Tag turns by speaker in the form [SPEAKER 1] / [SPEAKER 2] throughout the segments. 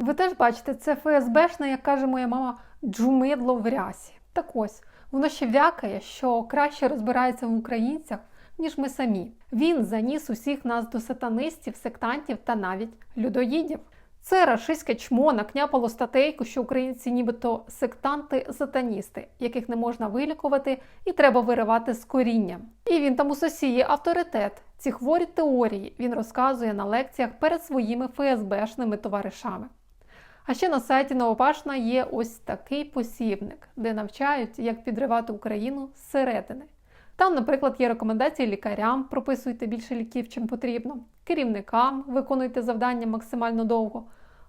[SPEAKER 1] Ви теж бачите, це ФСБшне, як каже моя мама, джумидло в рясі. Так ось, воно ще вякає, що краще розбирається в українцях, ніж ми самі. Він заніс усіх нас до сатанистів, сектантів та навіть людоїдів. Це рашистське чмо накняпало статейку, що українці нібито сектанти-сатаністи, яких не можна вилікувати і треба виривати з корінням. І він там усосіє авторитет. Ці хворі теорії він розказує на лекціях перед своїми ФСБшними товаришами. А ще на сайті Новопашна є ось такий посібник, де навчають, як підривати Україну зсередини. Там, наприклад, є рекомендації лікарям, прописуйте більше ліків, чим потрібно, керівникам виконуйте завдання максимально довго,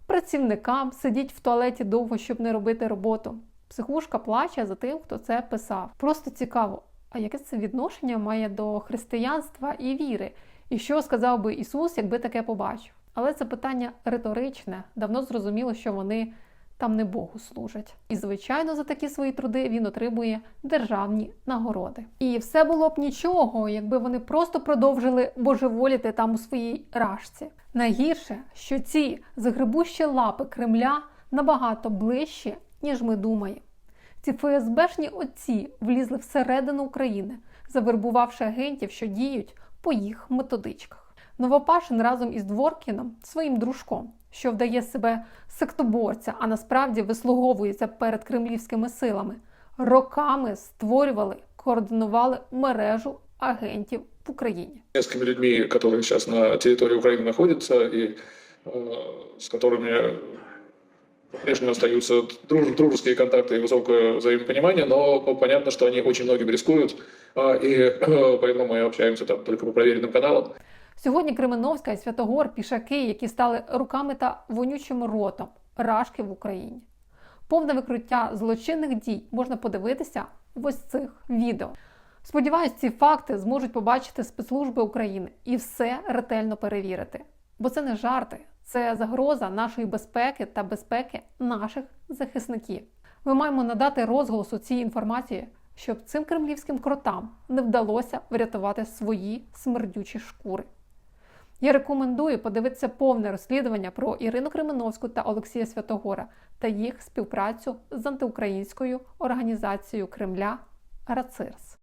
[SPEAKER 1] працівникам сидіть в туалеті довго, щоб не робити роботу. Психушка плаче за тим, хто це писав. Просто цікаво, а яке це відношення має до християнства і віри? І що сказав би Ісус, якби таке побачив? Але це питання риторичне, давно зрозуміло, що вони там не Богу служать. І, звичайно, за такі свої труди він отримує державні нагороди. І все було б нічого, якби вони просто продовжили божеволіти там у своїй рашці. Найгірше, що ці загребущі лапи Кремля набагато ближче, ніж ми думаємо. Ці ФСБшні отці влізли всередину України, завербувавши агентів, що діють по їх методичках. Новопашин разом із Дворкіном, своїм дружком, що вдає себе сектоборця, а насправді вислуговується перед кремлівськими силами, роками створювали, координували мережу агентів в Україні.
[SPEAKER 2] несколькими людьми, которые сейчас на территории Украины находятся и э, с которыми по-прежнему остаются друж- дружеские контакты и высокое взаимопонимание, но понятно, что они очень многим рискуют, а, и э, поэтому мы общаемся там только по проверенным каналам.
[SPEAKER 1] Сьогодні Кременовська і Святогор пішаки, які стали руками та вонючим ротом рашки в Україні. Повне викриття злочинних дій можна подивитися в ось цих відео. Сподіваюсь, ці факти зможуть побачити спецслужби України і все ретельно перевірити. Бо це не жарти, це загроза нашої безпеки та безпеки наших захисників. Ми маємо надати розголосу цій інформації, щоб цим кремлівським кротам не вдалося врятувати свої смердючі шкури. Я рекомендую подивитися повне розслідування про Ірину Кременовську та Олексія Святогора та їх співпрацю з антиукраїнською організацією Кремля Рацирс.